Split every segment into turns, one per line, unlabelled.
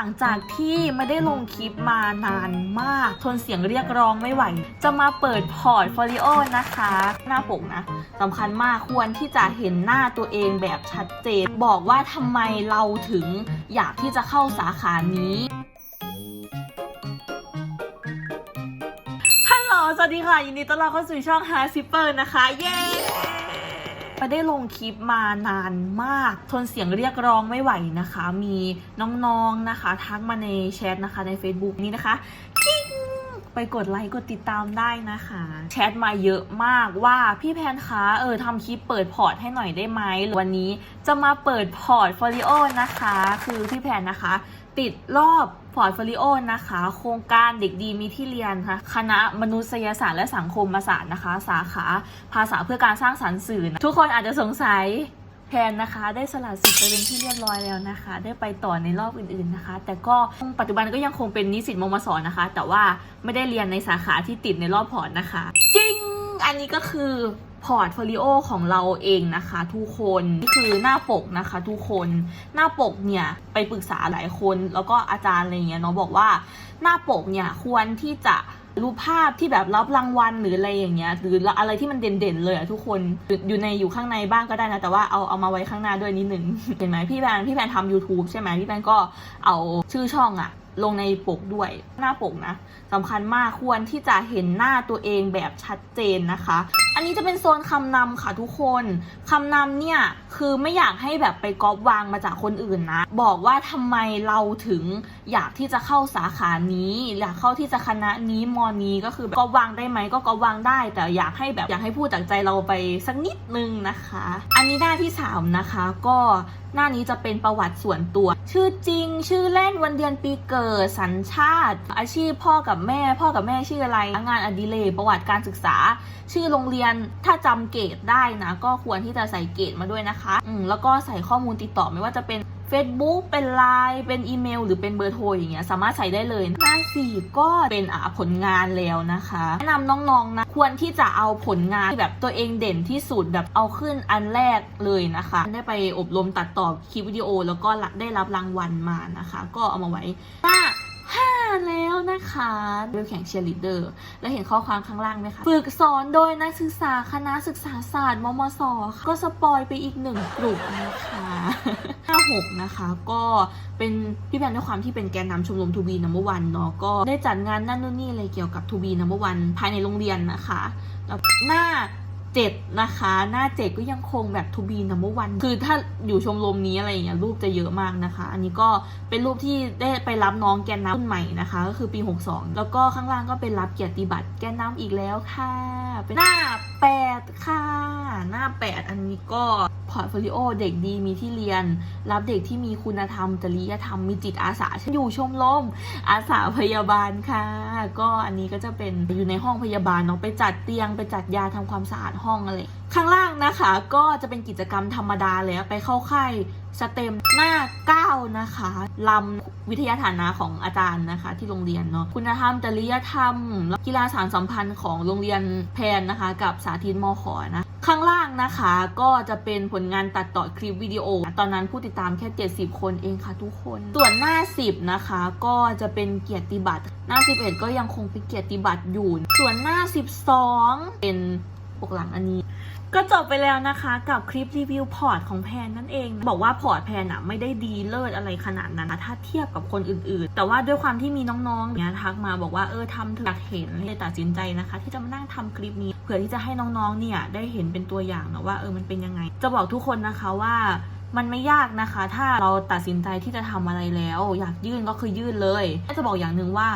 หลังจากที่ไม่ได้ลงคลิปมานานมาก ทนเสียงเรียกร้องไม่ไหว จะมาเปิดพอร์ตโฟลิโอนะคะ หน้าปกนะสำคัญมากควรที่จะเห็นหน้าตัวเองแบบชัดเจน บอกว่าทำไมเราถึงอยากที่จะเข้าสาขานี้ฮัลโหลสวัสดีค่ะ ยินดีต้อนรับเข้าสู่ช่อง h a s i p p e r นะคะ เย้ ไม่ได้ลงคลิปมานานมาก ทนเสียงเรียกร้องไม่ไหวนะคะ มีน้องๆนะคะ ทักมาในแชทนะคะใน Facebook นี้นะคะกิ้งไปกดไลค์กดติดตามได้นะคะ แชทมาเยอะมากว่าพี่แพนคะเออทำคลิปเปิดพอร์ตให้หน่อยได้ไหมวันนี้จะมาเปิดพอร์ตโฟลิโอนะคะ คือพี่แพนนะคะ ติดรอบ พอร์ตโฟลิโอนะคะ โครงการเด็กดีมีที่เรียนค่ะ คณะมนุษยศาสตร์และสังคมศาสตร์นะคะ สาขาภาษาเพื่อการสร้างสรรค์สื่อ ทุกคนอาจจะสงสัย แพนนะคะได้สละสิทธิ์ไปเป็นที่เรียบร้อยแล้วนะคะ ได้ไปต่อในรอบอื่นๆนะคะ แต่ก็ปัจจุบันก็ยังคงเป็นนิสิตมมสนะคะ แต่ว่าไม่ได้เรียนในสาขาที่ติดในรอบพอร์ตนะคะ จริง อันนี้ก็คือพอร์ตโฟลิโอของเราเองนะคะทุกคนนี่คือหน้าปกนะคะทุกคนหน้าปกเนี่ยไปปรึกษาหลายคน แล้วก็อาจารย์อะไรเงี้ยเนาะบอกว่าหน้าปกเนี่ยควรที่จะ รูปภาพที่แบบรับรางวัลหรืออะไรอย่างเงี้ยหรืออะไรที่มันเด่นๆเลยอะทุกคนอยู่ในอยู่ข้างในบ้างก็ได้นะ แต่ว่าเอาเอามาไว้ข้างหน้าด้วยนิดนึงเห็นไหมพี่แพนพี่แพนทำ YouTube ใช่ไหมพี่แพนก็เอาชื่อช่องอะ ลงในปกด้วยหน้าปกนะสำคัญมากควรที่จะเห็นหน้าตัวเองแบบชัดเจนนะคะ อันนี้จะเป็นโซนคำนำค่ะทุกคนคำนำเนี่ยคือไม่อยากให้แบบไปก๊อปวางมาจากคนอื่นนะ บอกว่าทำไมเราถึงอยากที่จะเข้าสาขานี้ อยากเข้าที่จะคณะนี้มอนี้ก็คือก๊อปวางได้ไหมก็ก๊อปวางได้ แต่อยากให้แบบอยากให้พูดจากใจเราไปสักนิดนึงนะคะ อันนี้หน้าที่สามนะคะก็หน้านี้จะเป็นประวัติส่วนตัว ชื่อจริง ชื่อเล่นวันเดือนปีเกิด สัญชาติ อาชีพพ่อกับแม่ พ่อกับแม่ชื่ออะไร งานอดิเรกประวัติการศึกษา ชื่อโรงเรียนถ้าจำเกรดได้นะ ก็ควรที่จะใส่เกรดมาด้วยนะคะ อืมแล้วก็ใส่ข้อมูลติดต่อไม่ว่าจะเป็น Facebook เป็น Line เป็นอีเมล หรือเป็นเบอร์โทรอย่างเงี้ยสามารถใส่ได้เลยหน้าสี่ก็เป็นอ่าผลงานแล้วนะคะ แนะนำน้องๆนะควรที่จะเอาผลงานแบบตัวเองเด่นที่สุดแบบเอาขึ้นอันแรกเลยนะคะ ได้ไปอบรมตัดต่อคลิปวิดีโอแล้วก็ได้รับรางวัลมานะคะ ก็เอามาไว้หน้า ห้าแล้วนะคะเรื่องแข่งเชียร์ลีดเดอร์ แล้วเห็นข้อความข้างล่างไหมคะ ฝึกสอนโดยนักศึกษาคณะศึกษาศาสตร์มมสก็สปอยไปอีกหนึ่งกลุ่มนะคะห้าหกนะคะก็เป็นพี่แพนด้วยความที่เป็นแกนนำชมรมทูบีนัมเบอร์วันเนาะก็ได้จัดงานนั่นนู่นนี่อะไรเกี่ยวกับทูบีนัมเบอร์วันภายในโรงเรียนนะคะ หน้า เจ็ดนะคะ หน้าเจ็ดก็ยังคงแบบทูบีนัมเบอร์วันคือถ้าอยู่ชมรมนี้อะไรอย่างเงี้ยรูปจะเยอะมากนะคะ อันนี้ก็เป็นรูปที่ได้ไปรับน้องแกนน้ำรุ่นใหม่นะคะ ก็คือปี 62 แล้วก็ข้างล่างก็เป็นรับเกียรติบัตรแกนน้ำอีกแล้วค่ะ เป็นหน้า 8 ค่ะ หน้า 8 อันนี้ก็ อร์ตโฟลิโอเด็กดีมีที่เรียน รับเด็กที่มีคุณธรรมจริยธรรมมีจิตอาสาอยู่ชมรมอาสาพยาบาลค่ะ ก็อันนี้ก็จะเป็นอยู่ในห้องพยาบาลเนาะไปจัดเตียงไปจัดยาทำความสะอาดห้องอะไร ข้างล่างนะคะก็จะเป็นกิจกรรมธรรมดาเลยไปเข้าค่ายสเต็มหน้า 9 นะคะลำวิทยาฐานะของอาจารย์นะคะ ที่โรงเรียนเนาะคุณธรรมจริยธรรมกีฬาสารสัมพันธ์ของโรงเรียนแพนนะคะ กับสาธิตมอขอนะข้างล่างนะคะก็จะเป็นผลงานตัดต่อคลิปวิดีโอ ตอนนั้นผู้ติดตามแค่ 70 คนเองค่ะทุกคน ส่วนหน้า 10 นะคะ ก็จะเป็นเกียรติบัตรหน้า 11 ก็ยังคงเป็นเกียรติบัตรอยู่ ส่วนหน้า 12 เป็นปกหลังอันนี้ ก็จบไปแล้วนะคะกับคลิปรีวิวพอร์ตของแพนนั่นเอง บอกว่าพอร์ตแพนอะไม่ได้ดีเลิศอะไรขนาดนั้นนะถ้าเทียบกับคนอื่นๆ แต่ว่าด้วยความที่มีน้องๆเนี่ยทักมาบอกว่าเออทำถอะอยากเห็นเลยตัดสินใจนะคะ ที่จะมานั่งทำคลิปนี้เพื่อที่จะให้น้องๆเนี่ยได้เห็นเป็นตัวอย่างนะว่าเออมันเป็นยังไง จะบอกทุกคนนะคะว่ามันไม่ยากนะคะ ถ้าเราตัดสินใจที่จะทำอะไรแล้ว อยากยื่นก็คือยื่นเลยจะบอกอย่างหนึ่งว่า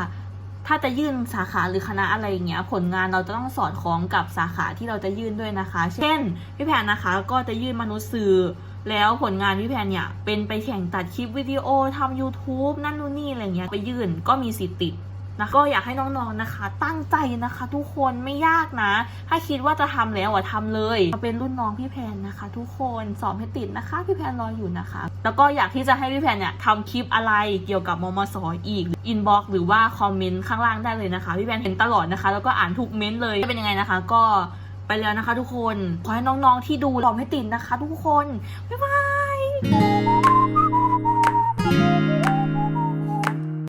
ถ้าจะยื่นสาขาหรือคณะอะไรอย่างเงี้ยผลงานเราจะต้องสอดคล้องกับสาขาที่เราจะยื่นด้วยนะคะ เช่นพี่แพนนะคะก็จะยื่นมนุษย์สื่อ แล้วผลงานพี่แพนเนี่ยเป็นไปแข่งตัดคลิปวิดีโอทำ YouTube นั่นนู่นนี่อะไรเงี้ยไปยื่นก็มีสิทธิ์ติด นะก็อยากให้น้องๆนะคะ ตั้งใจนะคะ ทุกคนไม่ยากนะ ถ้าคิดว่าจะทำแล้วอะทำเลยมาเป็นรุ่นน้องพี่แพนนะคะ ทุกคนสอบให้ติดนะคะ พี่แพนรออยู่นะคะ แล้วก็อยากที่จะให้พี่แพนเนี่ยทำคลิปอะไรเกี่ยวกับมมสออีกอินบ็อกหรือว่าคอมเมนต์ข้างล่างได้เลยนะคะ พี่แพนเห็นตลอดนะคะ แล้วก็อ่านทุกเม้นต์เลยเป็นยังไงนะคะ ก็ไปแล้วนะคะ ทุกคนขอให้น้องๆที่ดูสอบให้ติดนะคะ ทุกคนบ๊ายบาย